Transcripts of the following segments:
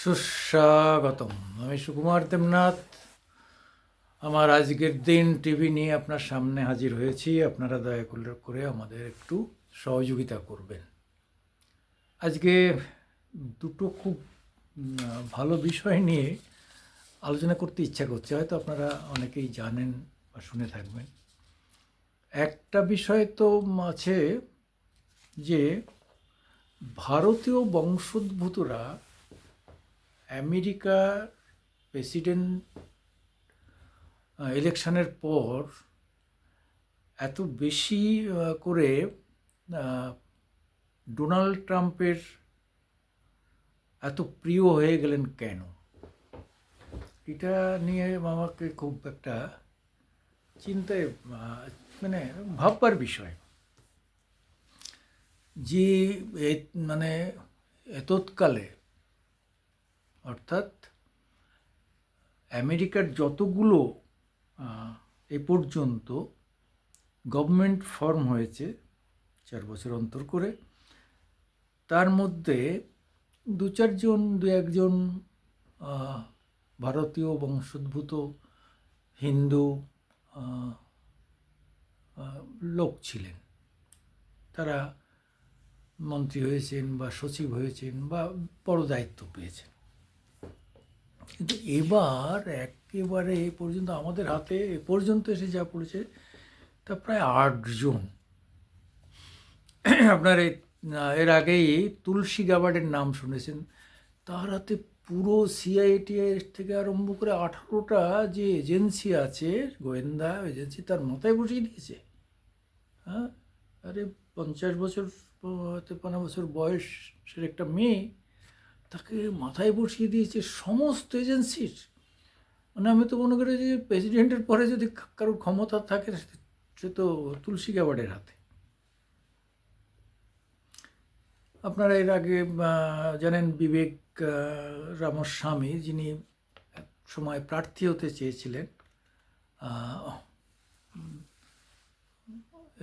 সুস্বাগতম। আমি সুকুমার দেবনাথ। আমার আজকের দিন টিভি নিয়ে আপনার সামনে হাজির হয়েছি। আপনারা দয়া করে আমাদের একটু সহযোগিতা করবেন। আজকে দুটো খুব ভালো বিষয় নিয়ে আলোচনা করতে ইচ্ছা করছে। হয়তো আপনারা অনেকেই জানেন বা শুনে থাকবেন। একটা বিষয় তো আছে যে ভারতীয় বংশোদ্ভূতরা আমেরিকার প্রেসিডেন্ট ইলেকশনের পর এত বেশি করে ডোনাল্ড ট্রাম্পের এত প্রিয় হয়ে গেলেন কেন? এটা নিয়ে আমাকে খুব একটা চিন্তায় মানে ভাববার বিষয়। যে মানে এতৎকালে অর্থাৎ আমেরিকার যতগুলো এ পর্যন্ত গভর্নমেন্ট ফর্ম হয়েছে চার বছর অন্তর করে, তার মধ্যে দু চারজন, দু একজন ভারতীয় বংশোদ্ভূত, হিন্দু লোক ছিলেন। তারা মন্ত্রী হয়েছেন বা সচিব হয়েছেন বা বড় দায়িত্ব পেয়েছেন। কিন্তু এবার একেবারে এ পর্যন্ত আমাদের হাতে, এ পর্যন্ত এসে যা পড়েছে, তা প্রায় আটজন। আপনার এর আগেই তুলসী গাবার্ডের নাম শুনেছেন। তার হাতে পুরো সিআইটিআই থেকে আরম্ভ করে আঠারোটা যে এজেন্সি আছে, গোয়েন্দা এজেন্সি, তার মাথায় বসিয়ে দিয়েছে। হ্যাঁ? আরে পঞ্চাশ বছর, প- তেপান্ন বছর বয়সের একটা মেয়ে তাকে মাথায় বসিয়ে দিয়েছে সমস্ত এজেন্সির। মানে আমি তো মনে করি যে প্রেসিডেন্টের পরে যদি কারোর ক্ষমতা থাকে সে তো তুলসী গাবার্ডের হাতে। আপনারা এর আগে জানেন বিবেক রামস্বামী যিনি সময় প্রার্থী হতে চেয়েছিলেন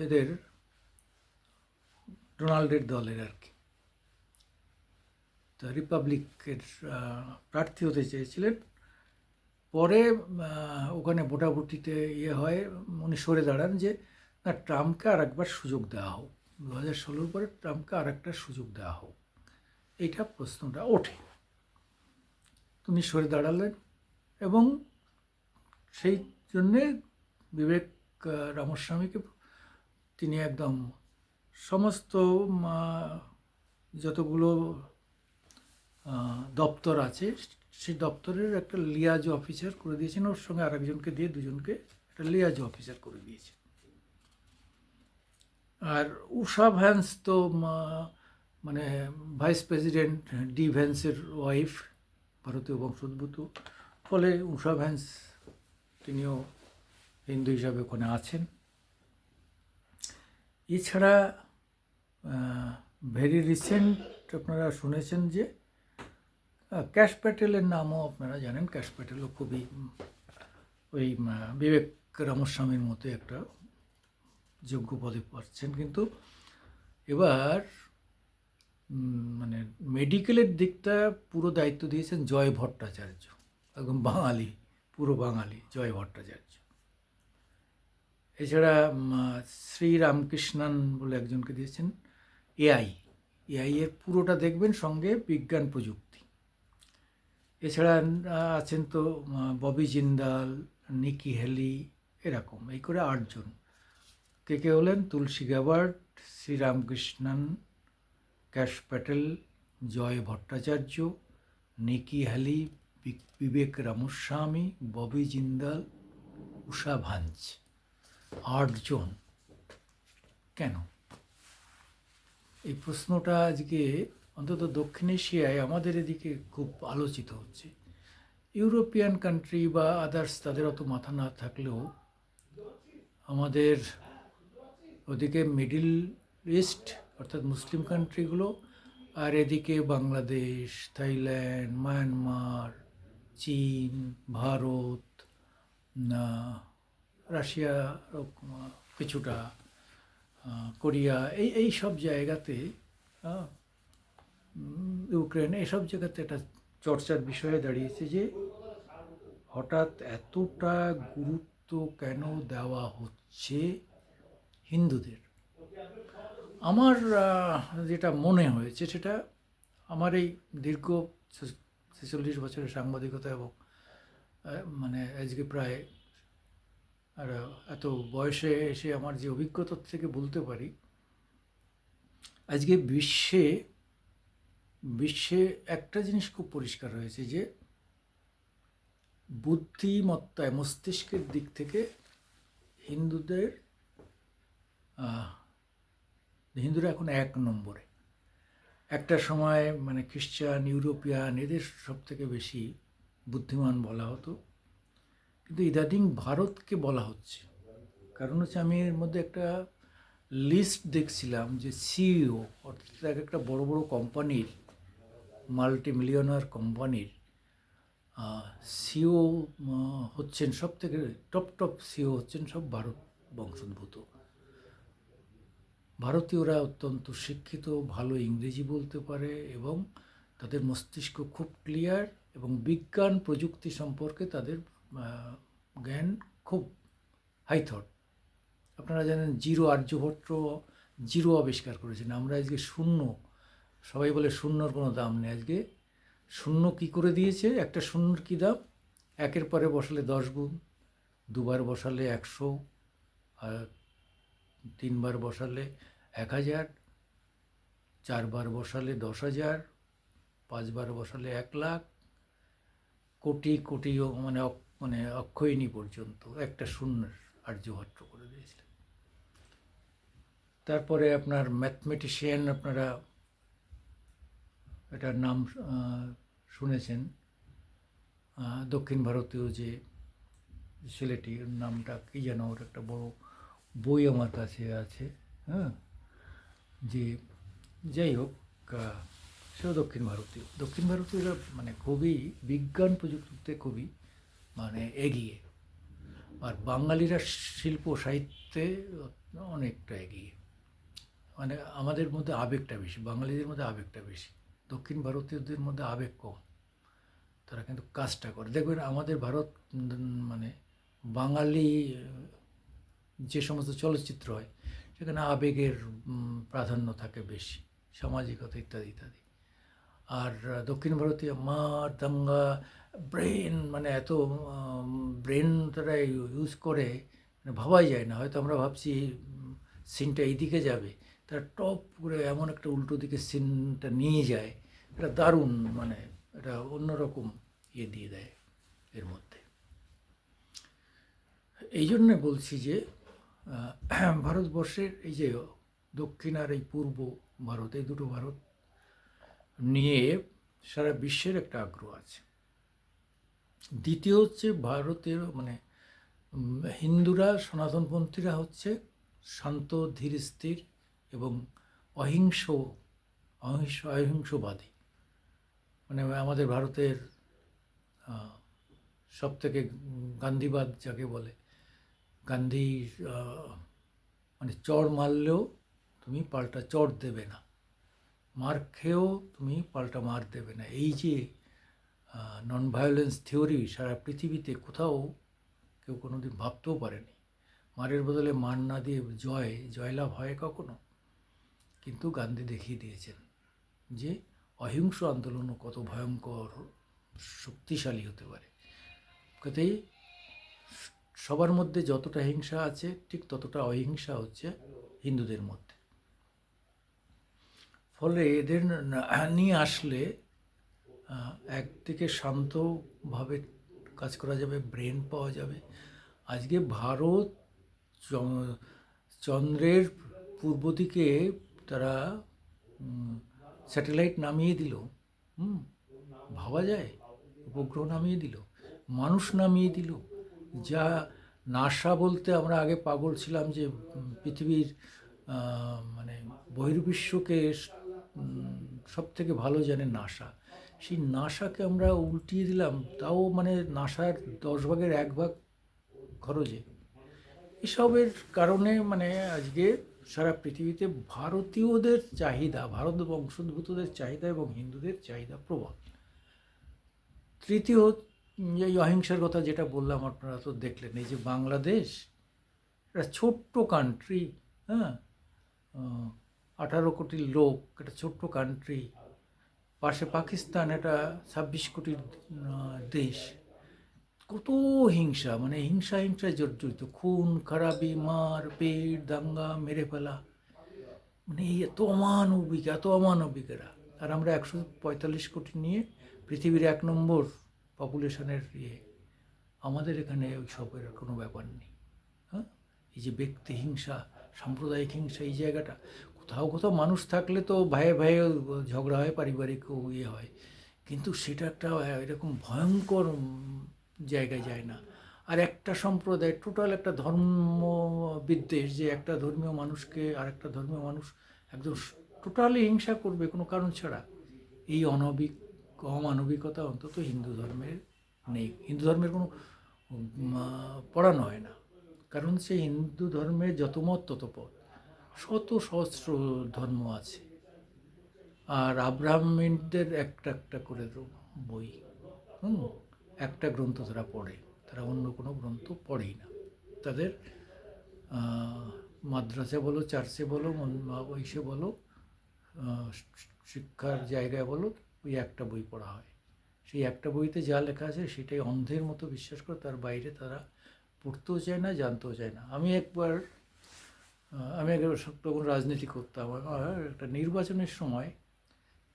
এদের, ডোনাল্ডের দলের আর কি। রিপাবলিকের প্রার্থী হতে চেয়েছিলেন। পরে ওখানে ভোটাভুটিতে ইয়ে হয়, উনি সরে দাঁড়ান যে, না, ট্রাম্পকে আর একবার সুযোগ দেওয়া হোক। দু হাজার ষোলোর পরে ট্রাম্পকে আর একটা সুযোগ দেওয়া হোক। এইটা প্রশ্নটা ওঠে। উনি সরে দাঁড়ালেন এবং সেই জন্যে বিবেক রামস্বামীকে তিনি একদম সমস্ত যতগুলো দপ্তর আছে। সেই দপ্তরের একটা লিয়াজ অফিসার করে দিয়েছেন। ওর সঙ্গে আরেকজনকে দিয়ে দুজনকে একটা লিয়াজ অফিসার করে দিয়েছে আর উষা ভ্যান্স তো মানে ভাইস প্রেসিডেন্ট ডি ভ্যান্সের ওয়াইফ, ভারতীয় বংশোদ্ভূত। ফলে উষা ভ্যান্স তিনিও হিন্দু হিসাবে ওখানে আছেন। এছাড়া ভেরি রিসেন্ট আপনারা শুনেছেন যে ক্যাশ প্যাটেলের নামও আপনারা জানেন ক্যাশ প্যাটেলও খুবই ওই বিবেক রামস্বামীর মতো একটা যোগ্য পদে পাচ্ছেন। কিন্তু এবার মানে মেডিকেলের দিকটা পুরো দায়িত্ব দিয়েছেন জয় ভট্টাচার্য একদম বাঙালি পুরো বাঙালি জয় ভট্টাচার্য। এছাড়া উম, আহ, শ্রী রামকৃষ্ণন বলে একজনকে দিয়েছেন এআই এআই এর পুরোটা দেখবেন সঙ্গে বিজ্ঞান প্রযুক্তি। এছাড়া আছেন তো ববি জিন্দাল, নিকি হেলি, এরকম। এই করে আটজন। কে কে হলেন? Tulsi Gabbard Sriramkrishnan, Kash Patel, Jay Bhattacharya, Nikki Haley Vivek Ramaswamy, Bobby Jindal, Usha Vance. আটজন। কেন? এই প্রশ্নটা আজকে অন্তত দক্ষিণ এশিয়ায় আমাদের এদিকে খুব আলোচিত হচ্ছে। ইউরোপিয়ান কান্ট্রি বা আদার্স তাদের অত মাথা না থাকলেও আমাদের ওদিকে মিডিল ইস্ট অর্থাৎ মুসলিম কান্ট্রিগুলো আর এদিকে বাংলাদেশ থাইল্যান্ড মায়ানমার চীন ভারত না, রাশিয়া কিছুটা কোরিয়া এই এই সব জায়গাতে ইউক্রেন এসব জায়গাতে একটা চর্চার বিষয়ে দাঁড়িয়েছে যে হঠাৎ এতটা গুরুত্ব কেন দেওয়া হচ্ছে হিন্দুদের? আমার যেটা মনে হয়েছে সেটা আমার এই দীর্ঘ ছেচল্লিশ বছরের সাংবাদিকতা এবং মানে আজকে প্রায় আর এত বয়সে এসে আমার যে অভিজ্ঞতার থেকে বলতে পারি, আজকে বিশ্বে বিশ্বে একটা জিনিস খুব পরিষ্কার হয়েছে যে বুদ্ধিমত্তায়, মস্তিষ্কের দিক থেকে হিন্দুদের হিন্দুরা এখন এক নম্বরে। একটা সময় মানে খ্রিস্টান, ইউরোপিয়ান এদের সব থেকে বেশি বুদ্ধিমান বলা হতো। কিন্তু ইদানিং ভারতকে বলা হচ্ছে। কারণ হচ্ছে আমি এর মধ্যে একটা লিস্ট দেখছিলাম যে সিইও অর্থাৎ এক একটা বড় বড় কোম্পানির মাল্টি মিলিয়নার কোম্পানির সিও হচ্ছেন সব থেকে টপ টপ সিও হচ্ছেন সব ভারত বংশোদ্ভূত। ভারতীয়রা অত্যন্ত শিক্ষিত, ভালো ইংরেজি বলতে পারে এবং তাদের মস্তিষ্ক খুব ক্লিয়ার এবং বিজ্ঞান প্রযুক্তি সম্পর্কে তাদের জ্ঞান খুব হাইথট আপনারা জানেন, জিরো আর্যভট্ট জিরো আবিষ্কার করেছেন। আমরা আজকে শূন্য সবাই বলে শূন্যর কোনো দাম নেই। আজকে শূন্য কি করে দিয়েছে? একটা শূন্যর কী দাম? একের পরে বসালে দশ গুণ, দুবার বসালে একশো, আর তিনবার বসালে এক হাজার, চারবার বসালে দশ হাজার, পাঁচবার বসালে এক লাখ, কোটি কোটি মানে মানে অক্ষয়িনী পর্যন্ত একটা শূন্যের আর্যভট্ট করে দিয়েছিলেন। তারপরে আপনার ম্যাথমেটিশিয়ান আপনারা এটার নাম শুনেছেন। দক্ষিণ ভারতীয় যে ছেলেটি ওর নামটা কী যেন ওর একটা বড় বই আমার কাছে আছে হ্যাঁ? যে যাই হোক সেও দক্ষিণ ভারতীয়। দক্ষিণ ভারতীয়রা মানে খুবই বিজ্ঞান প্রযুক্তিতে খুবই মানে এগিয়ে। আর বাঙালিরা শিল্প সাহিত্যে অনেকটা এগিয়ে। মানে আমাদের মধ্যে আবেগটা বেশি, বাঙালিদের মধ্যে আবেগটা বেশি। দক্ষিণ ভারতীয়দের মধ্যে আবেগ কম। তারা কিন্তু কাজটা করে। দেখবেন আমাদের ভারত মানে বাঙালি, যে সমস্ত চলচ্চিত্র হয়, সেখানে আবেগের প্রাধান্য থাকে বেশি। সামাজিকতা ইত্যাদি ইত্যাদি। আর দক্ষিণ ভারতীয় মার দাঙ্গা, ব্রেন মানে এত ব্রেন তারা ইউজ করে মানে ভাবাই যায় না। হয়তো আমরা ভাবছি সিনটা এইদিকে যাবে। তারা টপ করে এমন একটা উল্টো দিকে সিনটা নিয়ে যায়, এটা দারুণ মানে এটা অন্যরকম ইয়ে দিয়ে দেয় এর মধ্যে। এই জন্যে বলছি যে ভারতবর্ষের এই যে দক্ষিণ আর এই পূর্ব ভারত, এই দুটো ভারত নিয়ে সারা বিশ্বের একটা আগ্রহ আছে। দ্বিতীয় হচ্ছে ভারতের মানে হিন্দুরা, সনাতনপন্থীরা হচ্ছে শান্ত, ধীর, স্থির এবং অহিংস অহিংস, অহিংসবাদী। মানে আমাদের ভারতের সব থেকে গান্ধীবাদ যাকে বলে, গান্ধী মানে চড় মারলেও তুমি পাল্টা চড় দেবে না। মার খেয়েও তুমি পাল্টা মার দেবে না। এই যে নন ভায়োলেন্স থিওরি সারা পৃথিবীতে কোথাও কেউ কোনো দিন ভাবতেও পারেনি। মারের বদলে মার না দিয়ে জয়, জয়লাভ হয় কখনো? কিন্তু গান্ধী দেখিয়ে দিয়েছেন যে অহিংস আন্দোলনও কত ভয়ঙ্কর, শক্তিশালী হতে পারে। কাজেই সবার মধ্যে যতটা হিংসা আছে, ঠিক ততটা অহিংসা হচ্ছে হিন্দুদের মধ্যে। ফলে এদের নিয়ে আসলে একদিকে শান্তভাবে কাজ করা যাবে, ব্রেন পাওয়া যাবে। আজকে ভারত চন্দ্রের পূর্ব দিকে তারা স্যাটেলাইট নামিয়ে দিল, হুম, ভাবা যায়, উপগ্রহ নামিয়ে দিল, মানুষ নামিয়ে দিল। যা নাসা বলতে আমরা আগে পাগল ছিলাম যে পৃথিবীর মানে বহির্বিশ্বকে সব থেকে ভালো জানে নাসা। সেই নাসাকে আমরা উল্টিয়ে দিলাম, তাও মানে নাসার দশ ভাগের এক ভাগ খরচে। এসবের কারণে মানে আজকে সারা পৃথিবীতে ভারতীয়দের চাহিদা, ভারত বংশোদ্ভূতদের চাহিদা এবং হিন্দুদের চাহিদা প্রবল। তৃতীয় এই অহিংসার কথা যেটা বললাম, আপনারা তো দেখলেন, এই যে বাংলাদেশ, একটা ছোট্ট কান্ট্রি হ্যাঁ? আঠারো কোটি লোক, একটা ছোট্ট কান্ট্রি পাশে পাকিস্তান, একটা ছাব্বিশ কোটির দেশ। কত হিংসা মানে হিংসা হিংসায় জর্জরিত। খুন, খারাপি, মার, পেট, দাঙ্গা, মেরে ফেলা। মানে এই এত অমানবিক এত অমানবিক এরা আর আমরা একশো পঁয়তাল্লিশ কোটি নিয়ে পৃথিবীর এক নম্বর পপুলেশনের ইয়ে। আমাদের এখানে ওই সবের কোনো ব্যাপার নেই। হ্যাঁ? এই যে ব্যক্তি হিংসা, সাম্প্রদায়িক হিংসা, এই জায়গাটা। কোথাও কোথাও মানুষ থাকলে তো ভাইয়ে ভাইয়ে ঝগড়া হয়, পারিবারিক ইয়ে হয়। কিন্তু সেটা একটা এরকম ভয়ঙ্কর জায়গায় যায় না। আর একটা সম্প্রদায়, টোটাল একটা ধর্ম বিদ্বেষ যে একটা ধর্মীয় মানুষকে আর একটা ধর্মীয় মানুষ একদম টোটালি হিংসা করবে কোনো কারণ ছাড়া। এই অনবিক, অমানবিকতা অন্তত হিন্দু ধর্মের নেই। হিন্দু ধর্মের কোনো পড়ানো হয় না। কারণ সে হিন্দু ধর্মের যত মত, তত পথ। শত সহস্র ধর্ম আছে। আর আব্রাহ্মিনদের একটা একটা করে বই। হুম? একটা গ্রন্থ তারা পড়ে, তারা অন্য কোনো গ্রন্থ পড়েই না। তাদের মাদ্রাসা বলো, চার্চে বলো মন- ইসে বলো শিক্ষার জায়গায় বলো, ওই একটা বই পড়া হয়। সেই একটা বইতে যা লেখা আছে সেটাই অন্ধের মতো বিশ্বাস করে তার বাইরে তারা পড়তেও চায় না, জানতেও চায় না। আমি একবার আমি একবার তখন রাজনীতি করতাম। একটা নির্বাচনের সময়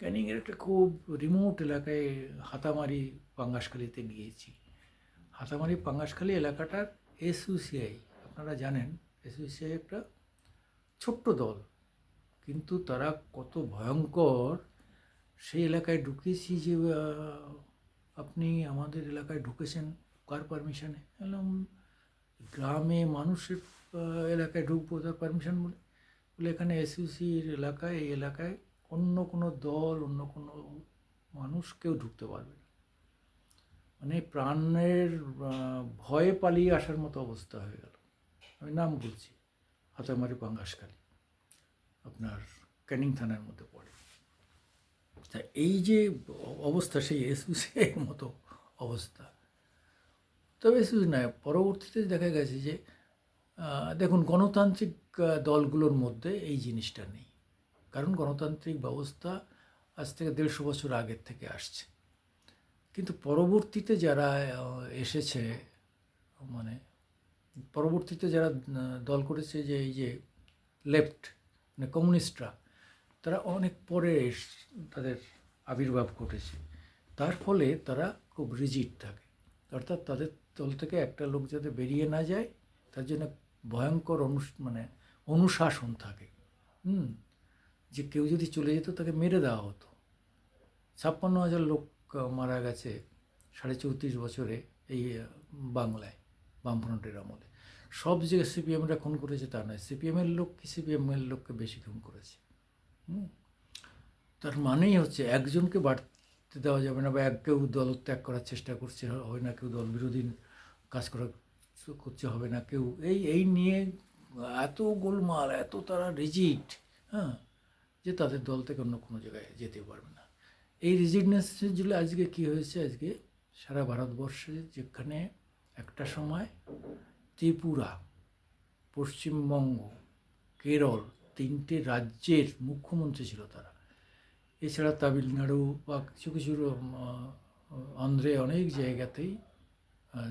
ক্যানিংয়ের একটা খুব রিমোট এলাকায় হাতামারি পাঙ্গাসখালিতে গিয়েছি। হাতামারি পাঙ্গাসখালি এলাকাটার এসইউসিআই আপনারা জানেন এসইউসিআই একটা ছোট্ট দল। কিন্তু তারা কত ভয়ঙ্কর, সেই এলাকায় ঢুকেছি যে আপনি আমাদের এলাকায় ঢুকেছেন কার পারমিশনে গ্রামে মানুষের এলাকায় ঢুকবো তার পারমিশন বলে। বলে এখানে এসইউসির এলাকায়, এই এলাকায় অন্য কোনো দল, অন্য কোনো মানুষ কেউ ঢুকতে পারবে না। মানে প্রাণের ভয়ে পালিয়ে আসার মতো অবস্থা হয়ে গেল। আমি নাম বলছি, হাতামারি পাঙ্গাসখালী আপনার ক্যানিং থানার মধ্যে পড়ে। তা এই যে অবস্থা, সেই এসইউসির মতো অবস্থা। তবে এসইউসি নয়, পরবর্তীতে দেখা গেছে যে দেখুন, গণতান্ত্রিক দলগুলোর মধ্যে এই জিনিসটা নেই। কারণ গণতান্ত্রিক ব্যবস্থা আজ থেকে দেড়শো বছর আগের থেকে আসছে। কিন্তু পরবর্তীতে যারা এসেছে মানে পরবর্তীতে যারা দল করেছে যে এই যে লেফট মানে কমিউনিস্টরা, তারা অনেক পরে তাদের আবির্ভাব ঘটেছে। তার ফলে তারা খুব রিজিট থাকে। অর্থাৎ তাদের দল থেকে একটা লোক যাতে বেরিয়ে না যায়, তার জন্য ভয়ঙ্কর অনু মানে অনুশাসন থাকে। হুম? যে কেউ যদি চলে যেত, তাকে মেরে দেওয়া হতো। ছাপ্পান্ন হাজার লোক মারা গেছে সাড়ে চৌত্রিশ বছরে এই বাংলায়, বামফ্রন্টের আমলে। সব যে সিপিএমরা খুন করেছে তা নয়, সিপিএমের লোক কি সিপিএমের লোককে বেশি খুন করেছে? তার মানেই হচ্ছে একজনকে বাড়তে দেওয়া যাবে না বা এক, কেউ দল ত্যাগ করার চেষ্টা করছে, হয় না কেউ দল বিরোধী কাজ করা করছে, হবে না কেউ। এই এই নিয়ে এত গোলমাল, এত তারা রিজিট হ্যাঁ? যে তাদের দল থেকে অন্য কোনো জায়গায় যেতে পারবে না। এই রিজিডনেসের জন্য আজকে কি হয়েছে? আজকে সারা ভারতবর্ষে যেখানে একটা সময় ত্রিপুরা, পশ্চিমবঙ্গ, কেরল তিনটে রাজ্যের মুখ্যমন্ত্রী ছিল তারা। এছাড়া তামিলনাড়ু বা কিছু কিছু অন্ধ্রে অনেক জায়গাতেই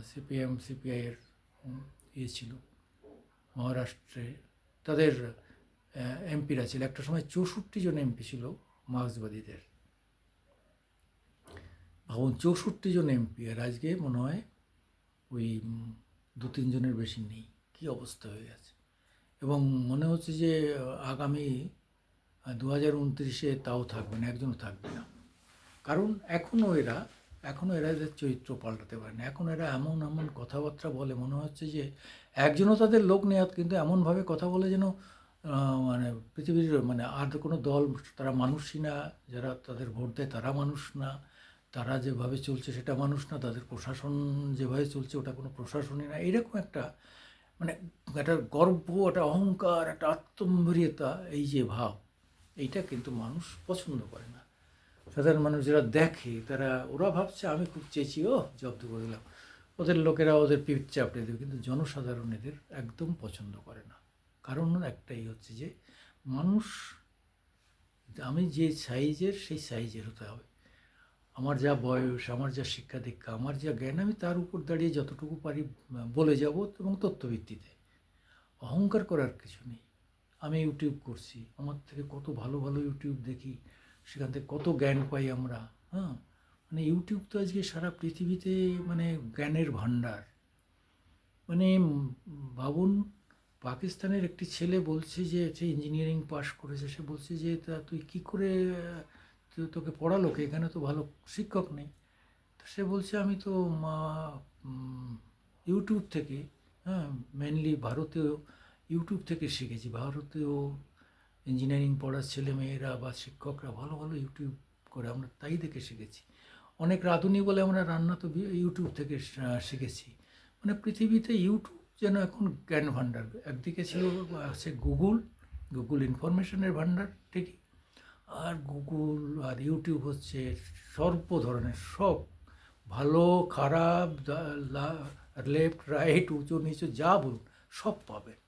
সিপিএম, সিপিআইয়ের ইয়ে ছিল। মহারাষ্ট্রে তাদের এমপিরা ছিল। একটা সময় চৌষট্টি জন এমপি ছিল মার্ক্সবাদীদের। ভাবুন, চৌষট্টি জন এমপি আর আজকে মনে হয় ওই দু তিনজনের বেশি নেই। কী অবস্থা হয়ে গেছে? এবং মনে হচ্ছে যে আগামী দু হাজার উনত্রিশে তাও থাকবে না, একজনও থাকবে না। কারণ এখনও এরা এখনও এরা এদের চরিত্র পাল্টাতে পারে না। এখন এরা এমন এমন কথাবার্তা বলে, মনে হচ্ছে যে একজনও তাদের লোক নেই, কিন্তু এমনভাবে কথা বলে যেন মানে পৃথিবীর মানে আর কোনো দল, তারা মানুষই না, যারা তাদের ভোট দেয় তারা মানুষ না, তারা যেভাবে চলছে সেটা মানুষ না, তাদের প্রশাসন যেভাবে চলছে ওটা কোনো প্রশাসনই না। এরকম একটা মানে একটা গর্ব, একটা অহংকার, একটা আত্মম্ভরিয়তা, এই যে ভাব, এইটা কিন্তু মানুষ পছন্দ করে না। সাধারণ মানুষ যারা দেখে, তারা, ওরা ভাবছে, আমি খুব চেয়েছি ও জব্দ করে দিলাম। ওদের লোকেরা ওদের পিঠ চাপড়ে দেবে, কিন্তু জনসাধারণ এদের একদম পছন্দ করে না। কারণ একটাই হচ্ছে যে মানুষ, আমি যে সাইজের সেই সাইজের হতে হবে। আমার যা বয়স, আমার যা শিক্ষা দীক্ষা আমার যা জ্ঞান, আমি তার উপর দাঁড়িয়ে যতটুকু পারি, বলে যাব এবং তথ্যভিত্তিতে অহংকার করার কিছু নেই। আমি ইউটিউব করছি, আমার থেকে কত ভালো ভালো ইউটিউব দেখি, সেখান থেকে কত জ্ঞান পাই আমরা হ্যাঁ? মানে ইউটিউব তো আজকে সারা পৃথিবীতে মানে জ্ঞানের ভাণ্ডার। মানে ভাবুন পাকিস্তানের একটি ছেলে বলছে যে, সে ইঞ্জিনিয়ারিং পাশ করেছে, সে বলছে যে, তা তুই কী করে তোকে পড়ালো কে? এখানে তো ভালো শিক্ষক নেই। তো সে বলছে, আমি তো, মা ইউটিউব থেকে হ্যাঁ মেনলি ভারতীয় ইউটিউব থেকে শিখেছি। ভারতীয় ইঞ্জিনিয়ারিং পড়ার ছেলে মেয়েরা বা শিক্ষকরা ভালো ভালো ইউটিউব করে, আমরা তাই দেখে শিখেছি। অনেক রাঁধুনি বলে আমরা রান্না তো ইউটিউব থেকে শিখেছি। মানে পৃথিবীতে ইউটিউব যেন এখন জ্ঞান ভাণ্ডার। একদিকে ছিল, আছে গুগল গুগল ইনফরমেশনের ভাণ্ডার ঠিকই, আর গুগল আর ইউটিউব হচ্ছে সর্ব ধরনের, সব ভালো, খারাপ লেফট রাইট উঁচু, নিচু, যা বলুন, সব পাবেন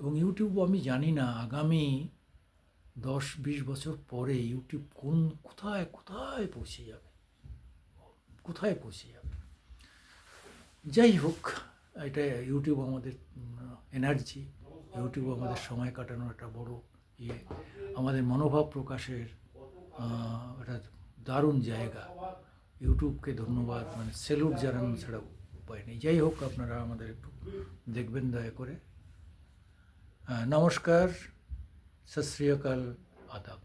এবং ইউটিউব আমি জানি না, আগামী দশ, বিশ বছর পরে ইউটিউব কোন, কোথায় কোথায় পৌঁছে যাবে? কোথায় পৌঁছে যাবে? যাই হোক এটা ইউটিউব আমাদের এনার্জি ইউটিউব আমাদের সময় কাটানোর একটা বড় ইয়ে। আমাদের মনোভাব প্রকাশের একটা দারুণ জায়গা। ইউটিউবকে ধন্যবাদ মানে সেলুট জানানো ছাড়া উপায় নেই। যাই হোক, আপনারা আমাদের একটু দেখবেন, দয়া করে। নমস্কার, সত শ্রী আদাব।